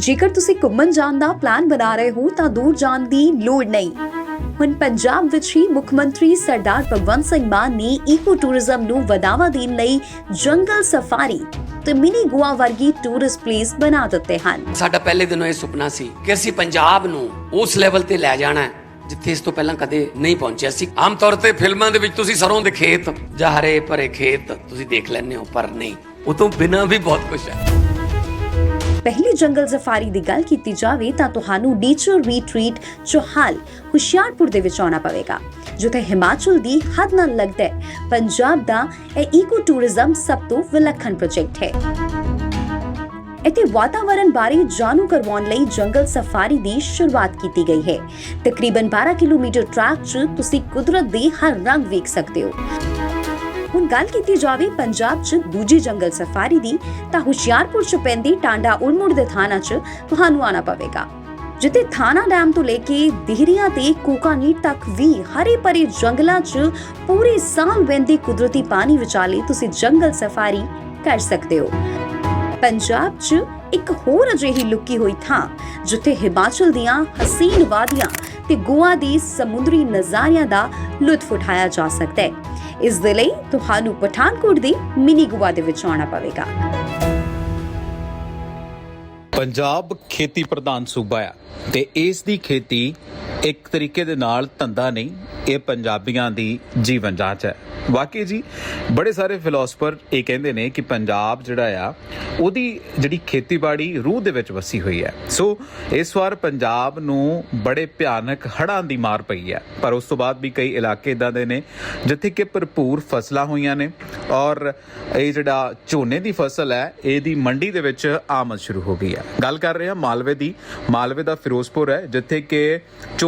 ਜੇਕਰ ਤੁਸੀਂ ਘੁੰਮਣ ਜਾਣ ਦਾ ਪਲਾਨ ਬਣਾ ਰਹੇ ਹੋ, ਤਾਂ ਦੂਰ ਜਾਣ ਦੀ ਲੋੜ ਨਹੀਂ। ਹੁਣ ਪੰਜਾਬ ਵਿੱਚ ਹੀ ਮੁੱਖ ਮੰਤਰੀ ਸਰਦਾਰ ਭਗਵੰਤ ਸਿੰਘ ਮਾਨ ਨੇ ਈਕੋ ਟੂਰਿਜ਼ਮ ਨੂੰ ਵਧਾਵਾ ਦੇਣ ਲਈ ਜੰਗਲ ਸਫਾਰੀ ਤੇ ਮਿਨੀ ਗੋਆ ਵਰਗੀ ਟੂਰਿਸਟ ਪਲੇਸ ਬਣਾ ਦਿੱਤੇ ਹਨ। ਸਾਡਾ ਪਹਿਲੇ ਦਿਨੋਂ ਇਹ ਸੁਪਨਾ ਸੀ ਕਿ ਅਸੀਂ ਪੰਜਾਬ ਨੂੰ ਉਸ ਲੈਵਲ ਤੇ ਲੈ ਜਾਣਾ ਹੈ, ਜਿੱਥੇ ਇਸ ਤੋਂ ਪਹਿਲਾਂ ਕਦੇ ਨਹੀਂ ਪਹੁੰਚਿਆ ਸੀ। ਆਮ ਤੌਰ ਤੇ ਫਿਲਮਾਂ ਦੇ ਵਿੱਚ ਤੁਸੀਂ ਸਰੋਂ ਦੇ ਖੇਤ ਜਾਂ ਹਰੇ ਭਰੇ ਖੇਤ ਤੁਸੀਂ ਦੇਖ ਲੈਂਦੇ ਹੋ, ਪਰ ਨਹੀਂ ਉਹ ਤੋਂ ਬਿਨਾਂ ਵੀ ਬਹੁਤ ਕੁਝ ਹੈ। ਪਹਿਲੀ ਜੰਗਲ ਸਫਾਰੀ ਦੀ ਗੱਲ ਕੀਤੀ ਜਾਵੇ ਤਾਂ ਤੁਹਾਨੂੰ ਨੇਚਰ ਰੀਟਰੀਟ ਚੋਹਾਲ, ਹੁਸ਼ਿਆਰਪੁਰ ਦੇ ਵਿੱਚ ਆਉਣਾ ਪਵੇਗਾ, ਜਿੱਥੇ ਹਿਮਾਚਲ ਦੀ ਹੱਦ ਨਾਲ ਲੱਗਦਾ ਹੈ। ਪੰਜਾਬ ਦਾ ਇਹ ਈਕੋ ਟੂਰਿਜ਼ਮ ਸਭ ਤੋਂ ਵਿਲੱਖਣ ਪ੍ਰੋਜੈਕਟ ਹੈ। ਇੱਥੇ ਵਾਤਾਵਰਣ ਬਾਰੇ ਜਾਣੂ ਕਰਵਾਉਣ ਲਈ ਜੰਗਲ ਸਫਾਰੀ ਦੀ ਸ਼ੁਰੂਆਤ ਕੀਤੀ ਗਈ ਹੈ। ਤਕਰੀਬਨ 12 ਕਿਲੋਮੀਟਰ ਟਰੈਕ 'ਚ ਤੁਸੀਂ ਕੁਦਰਤ ਦੇ ਹਰ ਰੰਗ ਵੇਖ ਸਕਦੇ ਹੋ। ਹੁਣ ਗੱਲ ਕੀਤੀ ਜਾਵੇ ਪੰਜਾਬ 'ਚ ਦੂਜੀ ਜੰਗਲ ਸਫਾਰੀ ਦੀ, ਤਾਂ ਹੁਸ਼ਿਆਰਪੁਰ 'ਚ ਪੈਂਦੀ ਟਾਂਡਾ ਉੜਮੁੜ ਦੇ ਥਾਣਾ 'ਚ ਤੁਹਾਨੂੰ ਆਣਾ ਪਵੇਗਾ। ਜਿੱਥੇ ਥਾਣਾ ਡੈਮ ਤੋਂ ਲੈ ਕੇ ਦਿਹਰੀਆਂ ਤੇ ਕੋਕਾਨੀਟ ਤੱਕ ਵੀ ਹਰੇ ਭਰੇ ਜੰਗਲਾਂ 'ਚ ਪੂਰੇ ਸਾਲ ਵਹਿੰਦੇ ਕੁਦਰਤੀ ਪਾਣੀ ਵਿਚਾਲੇ ਤੁਸੀਂ ਜੰਗਲ ਸਫਾਰੀ ਕਰ ਸਕਦੇ ਹੋ। ਪੰਜਾਬ 'ਚ ਇੱਕ ਹੋਰ ਅਜਿਹੀ ਲੁਕੀ ਹੋਈ ਥਾਂ, ਜਿੱਥੇ ਹਿਮਾਚਲ ਦੀਆਂ ਹਸੀਨ ਵਾਦੀਆਂ ਤੇ ਗੋਆ ਦੇ ਸਮੁੰਦਰੀ ਨਜ਼ਾਰਿਆਂ ਦਾ ਲੁਤਫ ਉਠਾਇਆ ਜਾ ਸਕਦਾ ਹੈ। ਇਸ ਦੇ ਲਈ ਤੁਹਾਨੂੰ ਪਠਾਨਕੋਟ ਦੀ ਮਿਨੀ ਗੁਆ ਦੇ ਵਿੱਚ ਆਉਣਾ ਪਵੇਗਾ। ਪੰਜਾਬ ਖੇਤੀ ਪ੍ਰਧਾਨ ਸੂਬਾ ਆ ਤੇ ਇਸ ਦੀ ਖੇਤੀ ਇੱਕ ਤਰੀਕੇ ਦੇ ਨਾਲ ਧੰਦਾ ਨਹੀਂ, ਇਹ ਪੰਜਾਬੀਆਂ ਦੀ ਜੀਵਨ ਜਾਂਚ ਹੈ। ਵਾਕਈ ਜੀ, ਬੜੇ ਸਾਰੇ ਫਿਲਾਸਫਰ ਇਹ ਕਹਿੰਦੇ ਨੇ ਕਿ ਪੰਜਾਬ ਜਿਹੜਾ ਆ, ਉਹਦੀ ਜਿਹੜੀ ਖੇਤੀਬਾੜੀ ਰੂਹ ਦੇ ਵਿੱਚ ਵਸੀ ਹੋਈ ਹੈ। ਸੋ ਇਸ ਵਾਰ ਪੰਜਾਬ ਨੂੰ ਬੜੇ ਭਿਆਨਕ ਹੜ੍ਹਾਂ ਦੀ ਮਾਰ ਪਈ ਹੈ। ਪਰ ਉਸ ਤੋਂ ਬਾਅਦ ਵੀ ਕਈ ਇਲਾਕੇ ਇਦਾਂ ਦੇ ਨੇ, ਜਿੱਥੇ ਕਿ ਭਰਪੂਰ ਫਸਲਾਂ ਹੋਈਆਂ ਨੇ ਔਰ ਇਹ ਜਿਹੜਾ ਝੋਨੇ ਦੀ ਫਸਲ ਹੈ, ਇਹਦੀ ਮੰਡੀ ਦੇ ਵਿੱਚ ਆਮਦ ਸ਼ੁਰੂ ਹੋ ਗਈ ਹੈ। ਗੱਲ ਕਰ ਰਹੇ ਹਾਂ ਮਾਲਵੇ ਦੀ। ਮਾਲਵੇ ਦਾ ਫਿਰੋਜ਼ਪੁਰ ਹੈ, ਜਿੱਥੇ ਕਿ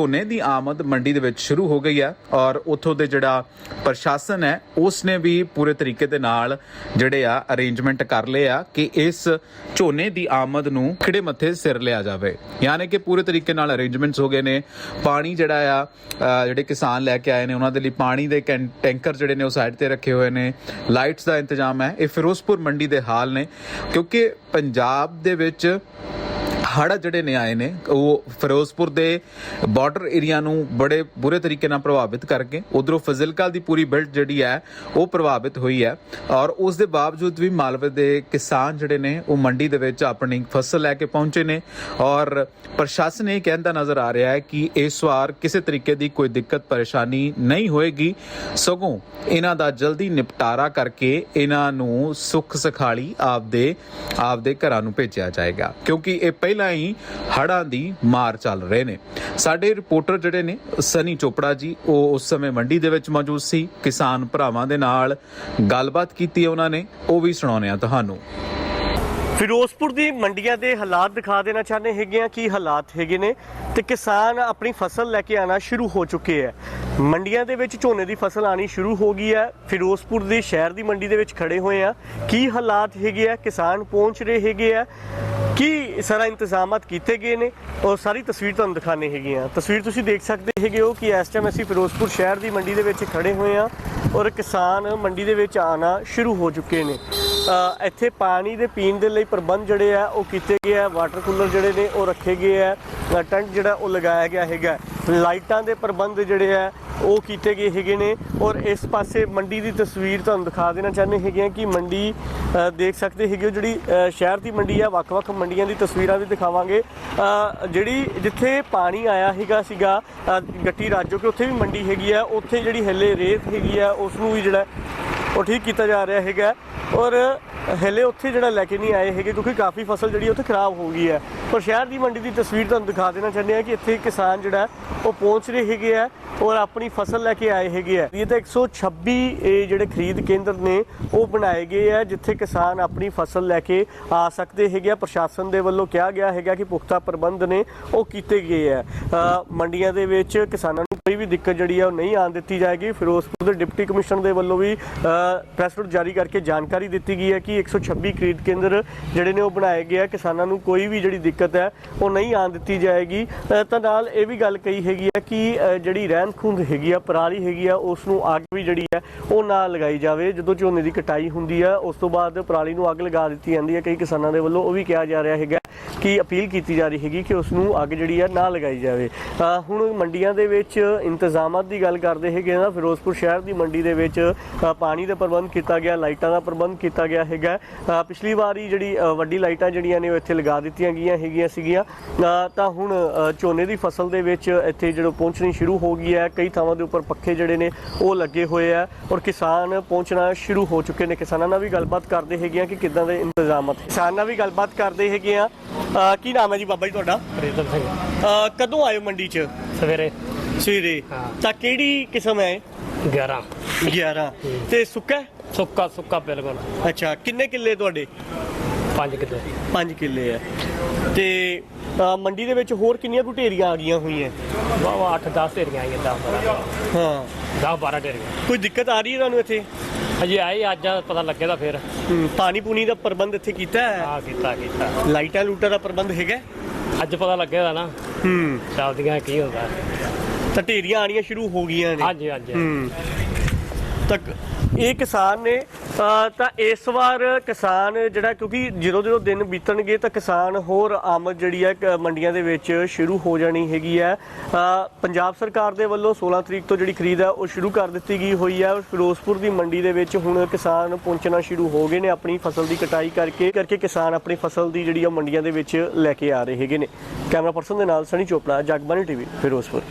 ਝੋਨੇ ਦੀ ਆਮਦ ਮੰਡੀ ਦੇ ਵਿੱਚ ਸ਼ੁਰੂ ਹੋ ਗਈ ਹੈ ਔਰ ਉੱਥੋਂ ਦੇ ਜਿਹੜਾ ਪ੍ਰਸ਼ਾਸਨ ਹੈ, ਉਸ ਨੇ ਵੀ ਪੂਰੇ ਤਰੀਕੇ ਦੇ ਨਾਲ ਜਿਹੜੇ ਆ ਅਰੇਂਜਮੈਂਟ ਕਰ ਲਏ ਆ ਕਿ ਇਸ ਝੋਨੇ ਦੀ ਆਮਦ ਨੂੰ ਖਿੜੇ ਮੱਥੇ ਸਿਰ ਲਿਆ ਜਾਵੇ। ਯਾਨੀ ਕਿ ਪੂਰੇ ਤਰੀਕੇ ਨਾਲ ਅਰੇਂਜਮੈਂਟਸ ਹੋ ਗਏ ਨੇ। ਪਾਣੀ ਜਿਹੜਾ ਆ ਜਿਹੜੇ ਕਿਸਾਨ ਲੈ ਕੇ ਆਏ ਨੇ, ਉਹਨਾਂ ਦੇ ਲਈ ਪਾਣੀ ਦੇ ਕੈਂ- ਟੈਂਕਰ ਜਿਹੜੇ ਨੇ ਉਹ ਸਾਈਡ ਤੇ ਰੱਖੇ ਹੋਏ ਨੇ। ਲਾਈਟਸ ਦਾ ਇੰਤਜ਼ਾਮ ਹੈ। ਇਹ ਫਿਰੋਜ਼ਪੁਰ ਮੰਡੀ ਦੇ ਹਾਲ ਨੇ। ਕਿਉਂਕਿ ਪੰਜਾਬ ਦੇ ਵਿੱਚ ਹੜ ਜਿਹੜੇ ਨੇ ਆਏ ਨੇ, ਉਹ ਫਿਰੋਜ਼ਪੁਰ ਦੇ ਬਾਰਡਰ ਏਰੀਆ ਨੂੰ ਬੜੇ ਬੁਰੇ ਤਰੀਕੇ ਨਾਲ ਪ੍ਰਭਾਵਿਤ ਕਰਕੇ, ਉਧਰੋਂ ਫਜ਼ਿਲਕਾ ਦੀ ਪੂਰੀ ਬੈਲਟ ਜਿਹੜੀ ਹੈ, ਉਹ ਪ੍ਰਭਾਵਿਤ ਹੋਈ ਹੈ। ਔਰ ਉਸ ਦੇ ਬਾਵਜੂਦ ਵੀ ਮਾਲਵੇ ਦੇ ਕਿਸਾਨ ਜਿਹੜੇ ਨੇ, ਉਹ ਮੰਡੀ ਦੇ ਵਿੱਚ ਆਪਣੀ ਫਸਲ ਲੈ ਕੇ ਪਹੁੰਚੇ ਨੇ। ਔਰ ਪ੍ਰਸ਼ਾਸਨ ਇਹ ਕਹਿੰਦਾ ਨਜ਼ਰ ਆ ਰਿਹਾ ਹੈ ਕਿ ਇਸ ਵਾਰ ਕਿਸੇ ਤਰੀਕੇ ਦੀ ਕੋਈ ਦਿੱਕਤ, ਪਰੇਸ਼ਾਨੀ ਨਹੀਂ ਹੋਏਗੀ। ਸਗੋਂ ਇਹਨਾਂ ਦਾ ਜਲਦੀ ਨਿਪਟਾਰਾ ਕਰਕੇ ਇਹਨਾਂ ਨੂੰ ਸੁੱਖ ਸਖਾਲੀ ਆਪਦੇ ਆਪਦੇ ਘਰਾਂ ਨੂੰ ਭੇਜਿਆ ਜਾਏਗਾ। ਕਿਉਂਕਿ ਇਹ ਪਹਿਲਾਂ ਹੀ ਹੜ੍ਹਾਂ ਦੀ ਮਾਰ ਚੱਲ ਰਹੇ ਨੇ। ਸਾਡੇ ਰਿਪੋਰਟਰ ਜਿਹੜੇ ਨੇ, ਸਨੀ ਚੋਪੜਾ ਜੀ, ਉਹ ਉਸ ਸਮੇਂ ਮੰਡੀ ਦੇ ਵਿੱਚ ਮੌਜੂਦ ਸੀ। ਕਿਸਾਨ ਭਰਾਵਾਂ ਦੇ ਨਾਲ ਗੱਲਬਾਤ ਕੀਤੀ ਉਹਨਾਂ ਨੇ, ਉਹ ਵੀ ਸੁਣਾਉਂਦੇ ਆ ਤੁਹਾਨੂੰ। ਫਿਰੋਜ਼ਪੁਰ ਦੀ ਮੰਡੀਆਂ ਦੇ ਹਾਲਾਤ ਦਿਖਾ ਦੇਣਾ ਚਾਹੁੰਦੇ ਹੈਗੇ ਆ ਕੀ ਹਾਲਾਤ ਹੈਗੇ ਨੇ ਤੇ ਕਿਸਾਨ ਆਪਣੀ ਫਸਲ ਲੈ ਕੇ ਆਣਾ ਸ਼ੁਰੂ ਹੋ ਚੁੱਕੇ ਹੈ। ਮੰਡੀਆਂ ਦੇ ਵਿੱਚ ਝੋਨੇ ਦੀ ਫਸਲ ਆਣੀ ਸ਼ੁਰੂ ਹੋ ਗਈ ਹੈ। ਫਿਰੋਜ਼ਪੁਰ ਦੇ ਸ਼ਹਿਰ ਦੀ ਮੰਡੀ ਦੇ ਵਿੱਚ ਖੜੇ ਹੋਏ ਆ ਕੀ ਹਾਲਾਤ ਹੈਗੇ ਆ? ਕਿਸਾਨ ਪਹੁੰਚ ਰਹੇ ਹੈਗੇ ਆ। ਕੀ ਸਾਰਾ ਇੰਤਜ਼ਾਮਾਤ ਕੀਤੇ ਗਏ ਨੇ? ਔਰ ਸਾਰੀ ਤਸਵੀਰ ਤੁਹਾਨੂੰ ਦਿਖਾਣੇ ਹੈਗੇ ਆ ਤਸਵੀਰ ਤੁਸੀਂ ਦੇਖ ਸਕਦੇ ਹੈਗੇ ਹੋ ਕਿ ਇਸ ਟਾਈਮ ਅਸੀਂ ਫਿਰੋਜ਼ਪੁਰ ਸ਼ਹਿਰ ਦੀ ਮੰਡੀ ਦੇ ਵਿੱਚ ਖੜੇ ਹੋਏ ਆ ਔਰ ਕਿਸਾਨ ਮੰਡੀ ਦੇ ਵਿੱਚ ਆਣਾ ਸ਼ੁਰੂ ਹੋ ਚੁੱਕੇ ਨੇ। ਇੱਥੇ ਪਾਣੀ ਦੇ ਪੀਣ ਦੇ ਲਈ ਪ੍ਰਬੰਧ ਜਿਹੜੇ ਆ, ਉਹ ਕੀਤੇ ਗਏ ਆ, ਵਾਟਰ ਕੂਲਰ ਜਿਹੜੇ ਨੇ, ਉਹ ਰੱਖੇ ਗਏ ਆ ਟੈਂਟ ਜਿਹੜਾ ਉਹ ਲਗਾਇਆ ਗਿਆ ਹੈਗਾ। ਲਾਈਟਾਂ ਦੇ ਪ੍ਰਬੰਧ ਜਿਹੜੇ ਆ ਉਹ ਕੀਤੇ ਗਏ ਹੈਗੇ ਨੇ। ਔਰ ਇਸ ਪਾਸੇ ਮੰਡੀ ਦੀ ਤਸਵੀਰ ਤੁਹਾਨੂੰ ਦਿਖਾ ਦੇਣਾ ਚਾਹੁੰਦੇ ਹੈਗੇ ਆ ਕਿ ਮੰਡੀ ਦੇਖ ਸਕਦੇ ਹੈਗੇ ਹੋ ਜਿਹੜੀ ਸ਼ਹਿਰ ਦੀ ਮੰਡੀ ਆ ਵੱਖ-ਵੱਖ ਮੰਡੀਆਂ ਦੀ ਤਸਵੀਰਾਂ ਵੀ ਦਿਖਾਵਾਂਗੇ। ਜਿਹੜੀ ਜਿੱਥੇ ਪਾਣੀ ਆਇਆ ਹੈਗਾ ਸੀਗਾ ਅ, ਗੱਟੀ ਰਾਜੋ ਕਿ ਉੱਥੇ ਵੀ ਮੰਡੀ ਹੈਗੀ ਆ। ਉੱਥੇ ਜਿਹੜੀ ਹੱਲੇ ਰੇਤ ਹੈਗੀ ਆ ਉਸ ਨੂੰ ਵੀ ਜਿਹੜਾ ਉਹ ਠੀਕ ਕੀਤਾ ਜਾ ਰਿਹਾ ਹੈਗਾ। ਔਰ ਹਲੇ ਉੱਥੇ ਜਿਹੜਾ ਲੈ ਕੇ ਨਹੀਂ ਆਏ ਹੈਗੇ, ਕਿਉਂਕਿ ਕਾਫੀ ਫਸਲ ਜਿਹੜੀ ਉੱਥੇ ਖਰਾਬ ਹੋ ਗਈ ਹੈ। ਪਰ ਸ਼ਹਿਰ ਦੀ ਮੰਡੀ ਦੀ ਤਸਵੀਰ ਤੁਹਾਨੂੰ ਦਿਖਾ ਦੇਣਾ ਚਾਹੁੰਦੇ ਆ ਕਿ ਇੱਥੇ ਕਿਸਾਨ ਜਿਹੜਾ ਉਹ ਪਹੁੰਚ ਰਹੇ ਹੈਗੇ ਆ ਔਰ ਆਪਣੀ ਫਸਲ ਲੈ ਕੇ ਆਏ ਹੈਗੇ ਆ ਇਹ ਤਾਂ 126 ਇਹ ਜਿਹੜੇ ਖਰੀਦ ਕੇਂਦਰ ਨੇ, ਉਹ ਬਣਾਏ ਗਏ ਆ ਜਿੱਥੇ ਕਿਸਾਨ ਆਪਣੀ ਫਸਲ ਲੈ ਕੇ ਆ ਸਕਦੇ ਹੈਗੇ ਆ ਪ੍ਰਸ਼ਾਸਨ ਦੇ ਵੱਲੋਂ ਕਿਹਾ ਗਿਆ ਹੈਗਾ ਕਿ ਪੁਖਤਾ ਪ੍ਰਬੰਧ ਨੇ ਉਹ ਕੀਤੇ ਗਏ ਆ ਮੰਡੀਆਂ ਦੇ ਵਿੱਚ ਕਿਸਾਨਾਂ ਕੋਈ ਵੀ ਦਿੱਕਤ ਜਿਹੜੀ ਹੈ ਉਹ ਨਹੀਂ ਆਉਣ ਦਿੱਤੀ ਜਾਏਗੀ। ਫਿਰੋਜ਼ਪੁਰ ਦੇ ਡਿਪਟੀ ਕਮਿਸ਼ਨਰ ਦੇ ਵੱਲੋਂ ਵੀ ਪ੍ਰੈਸ ਨੋਟ ਜਾਰੀ ਕਰਕੇ ਜਾਣਕਾਰੀ ਦਿੱਤੀ ਗਈ ਹੈ ਕਿ 126 ਖਰੀਦ ਕੇਂਦਰ ਜਿਹੜੇ ਨੇ ਉਹ ਬਣਾਏ ਗਏ ਆ। ਕਿਸਾਨਾਂ ਨੂੰ ਕੋਈ ਵੀ ਜਿਹੜੀ ਦਿੱਕਤ ਹੈ ਉਹ ਨਹੀਂ ਆਉਣ ਦਿੱਤੀ ਜਾਏਗੀ। ਅ, ਤਾਂ ਨਾਲ ਇਹ ਵੀ ਗੱਲ ਕਹੀ ਹੈਗੀ ਹੈ ਕਿ ਜਿਹੜੀ ਰਹਿੰਦ ਖੂੰਦ ਹੈਗੀ ਆ ਪਰਾਲੀ ਹੈਗੀ ਆ ਉਸ ਨੂੰ ਅੱਗ ਵੀ ਜਿਹੜੀ ਹੈ ਉਹ ਨਾ ਲਗਾਈ ਜਾਵੇ। ਜਦੋਂ ਝੋਨੇ ਦੀ ਕਟਾਈ ਹੁੰਦੀ ਹੈ ਉਸ ਤੋਂ ਬਾਅਦ ਪਰਾਲੀ ਨੂੰ ਅੱਗ ਲਗਾ ਦਿੱਤੀ ਜਾਂਦੀ ਹੈ। ਕਈ ਕਿਸਾਨਾਂ ਦੇ ਵੱਲੋਂ ਉਹ ਵੀ ਕਿਹਾ ਜਾ ਰਿਹਾ ਹੈਗਾ। ਕਿ ਅਪੀਲ ਕੀਤੀ ਜਾ ਰਹੀ ਹੈਗੀ ਕਿ ਉਸ ਨੂੰ ਅੱਗ ਜਿਹੜੀ ਆ ਨਾ ਲਗਾਈ ਜਾਵੇ? ਹੁਣ ਮੰਡੀਆਂ ਦੇ ਵਿੱਚ ਇੰਤਜ਼ਾਮਾਤ ਦੀ ਗੱਲ ਕਰਦੇ ਹੈਗੇ ਨਾ, ਫਿਰੋਜ਼ਪੁਰ ਸ਼ਹਿਰ ਦੀ ਮੰਡੀ ਦੇ ਵਿੱਚ ਪਾਣੀ ਦਾ ਪ੍ਰਬੰਧ ਕੀਤਾ ਗਿਆ, ਲਾਈਟਾਂ ਦਾ ਪ੍ਰਬੰਧ ਕੀਤਾ ਗਿਆ ਹੈਗਾ। ਪਿਛਲੀ ਵਾਰੀ ਜਿਹੜੀ ਵੱਡੀ ਲਾਈਟਾਂ ਜਿਹੜੀਆਂ ਨੇ ਉਹ ਇੱਥੇ ਲਗਾ ਦਿੱਤੀਆਂ ਗਈਆਂ ਹੈਗੀਆਂ ਸੀਗੀਆਂ। ਤਾਂ ਹੁਣ ਝੋਨੇ ਦੀ ਫਸਲ ਦੇ ਵਿੱਚ ਇੱਥੇ ਜਦੋਂ ਪਹੁੰਚਣੀ ਸ਼ੁਰੂ ਹੋ ਗਈ ਹੈ, ਕਈ ਥਾਵਾਂ ਦੇ ਉੱਪਰ ਪੱਖੇ ਜਿਹੜੇ ਨੇ ਉਹ ਲੱਗੇ ਹੋਏ ਆ ਔਰ ਕਿਸਾਨ ਪਹੁੰਚਣਾ ਸ਼ੁਰੂ ਹੋ ਚੁੱਕੇ ਨੇ। ਕਿਸਾਨਾਂ ਨਾਲ ਵੀ ਗੱਲਬਾਤ ਕਰਦੇ ਹੈਗੇ ਆ ਕਿ ਕਿੱਦਾਂ ਦੇ ਇੰਤਜ਼ਾਮਾਤ ਕਿਸਾਨ ਨਾਲ ਵੀ ਗੱਲਬਾਤ ਕਰਦੇ ਹੈਗੇ ਆ ਅ, ਕੀ ਨਾਮ ਹੈ ਜੀ ਬਾਬਾ ਜੀ ਤੁਹਾਡਾ? ਪ੍ਰੀਤਮ ਸਿੰਘ। ਅ, ਕਦੋਂ ਆਏ ਹੋ ਮੰਡੀ 'ਚ? ਸਵੇਰੇ। ਸਵੇਰੇ। ਹਾਂ। ਤਾਂ ਕਿਹੜੀ ਕਿਸਮ ਹੈ 11 11 ਤੇ ਸੁੱਕਾ ਹੈ? ਸੁੱਕਾ ਸੁੱਕਾ ਬਿਲਕੁਲ। ਅੱਛਾ ਕਿੰਨੇ ਕਿੱਲੇ ਤੁਹਾਡੇ? 5 ਕਿਲੋ। 5 ਕਿੱਲੇ ਹੈ। ਤੇ ਮੰਡੀ ਦੇ ਵਿੱਚ ਹੋਰ ਕਿੰਨੀਆਂ ਕੁ ਢੇਰੀਆਂ ਆ ਗਈਆਂ ਹੋਈਆਂ? ਵਾਹ ਵਾਹ 8 10 ਢੇਰੀਆਂ ਆਈਆਂ 10 12 ਹਾਂ। 10 12 ਢੇਰੀਆਂ। ਕੋਈ ਦਿੱਕਤ ਆ ਰਹੀ ਹੈ ਤੁਹਾਨੂੰ ਇੱਥੇ? ਅਜੇ ਆਏ ਅੱਜ ਪਤਾ ਲੱਗੇ ਤਾਂ ਫਿਰ। ਹੂੰ, ਪਾਣੀ ਪੂਣੀ ਦਾ ਪ੍ਰਬੰਧ ਇੱਥੇ ਕੀਤਾ ਹੈ? ਆ ਕੀਤਾ ਕੀਤਾ। ਲਾਈਟਾਂ ਲੂਟਾਂ ਦਾ ਪ੍ਰਬੰਧ ਹੈਗਾ? ਅੱਜ ਪਤਾ ਲੱਗੇਗਾ ਨਾ। ਹੂੰ। ਚੱਲਦੀਆਂ ਕੀ ਹੁੰਦਾ। ਤਾਂ ਢੇਰੀਆਂ ਆਣੀਆਂ ਸ਼ੁਰੂ ਹੋ ਗਈਆਂ ਨੇ। ਹਾਂਜੀ ਹਾਂਜੀ। ਹੂੰ। ਤੱਕ ਇਹ ਕਿਸਾਨ ਨੇ ਤਾਂ ਇਸ ਵਾਰ ਕਿਸਾਨ ਜਿਹੜਾ, ਕਿਉਂਕਿ ਜਦੋਂ ਜਦੋਂ ਦਿਨ ਬੀਤਣਗੇ ਤਾਂ ਕਿਸਾਨ ਹੋਰ ਆਮਦ ਜਿਹੜੀ ਹੈ ਮੰਡੀਆਂ ਦੇ ਵਿੱਚ ਸ਼ੁਰੂ ਹੋ ਜਾਣੀ ਹੈਗੀ ਹੈ। ਪੰਜਾਬ ਸਰਕਾਰ ਦੇ ਵੱਲੋਂ 16 ਤਰੀਕ ਤੋਂ ਜਿਹੜੀ ਖਰੀਦ ਹੈ, ਉਹ ਸ਼ੁਰੂ ਕਰ ਦਿੱਤੀ ਗਈ ਹੋਈ ਹੈ। ਫਿਰੋਜ਼ਪੁਰ ਦੀ ਮੰਡੀ ਦੇ ਵਿੱਚ ਹੁਣ ਕਿਸਾਨ ਪਹੁੰਚਣਾ ਸ਼ੁਰੂ ਹੋ ਗਏ ਨੇ ਆਪਣੀ ਫਸਲ ਦੀ ਕਟਾਈ ਕਰਕੇ ਕਰਕੇ ਕਿਸਾਨ ਆਪਣੀ ਫਸਲ ਦੀ ਜਿਹੜੀ ਆ ਮੰਡੀਆਂ ਦੇ ਵਿੱਚ ਲੈ ਕੇ ਆ ਰਹੇ ਹੈਗੇ ਨੇ। ਕੈਮਰਾ ਪਰਸਨ ਦੇ ਨਾਲ ਸਣੀ ਚੋਪੜਾ ਜਗਬਾਨੀ ਟੀਵੀ, ਫਿਰੋਜ਼ਪੁਰ।